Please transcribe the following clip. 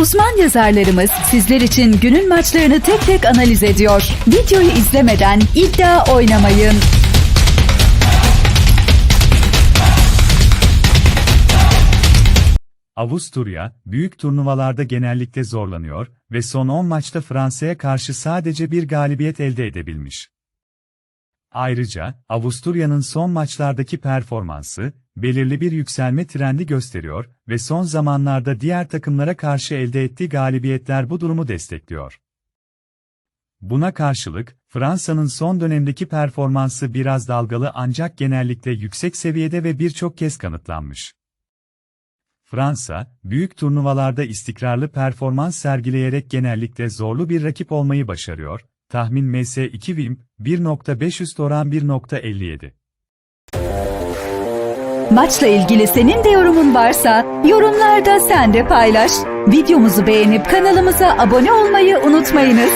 Uzman yazarlarımız sizler için günün maçlarını tek tek analiz ediyor. Videoyu izlemeden iddia oynamayın. Avusturya, büyük turnuvalarda genellikle zorlanıyor ve son 10 maçta Fransa'ya karşı sadece bir galibiyet elde edebilmiş. Ayrıca, Avusturya'nın son maçlardaki performansı, belirli bir yükselme trendi gösteriyor ve son zamanlarda diğer takımlara karşı elde ettiği galibiyetler bu durumu destekliyor. Buna karşılık, Fransa'nın son dönemdeki performansı biraz dalgalı ancak genellikle yüksek seviyede ve birçok kez kanıtlanmış. Fransa, büyük turnuvalarda istikrarlı performans sergileyerek genellikle zorlu bir rakip olmayı başarıyor. Tahmin MS2 Wim, 1.5 üst oran 1.57. Maçla ilgili senin de yorumun varsa yorumlarda sen de paylaş. Videomuzu beğenip kanalımıza abone olmayı unutmayınız.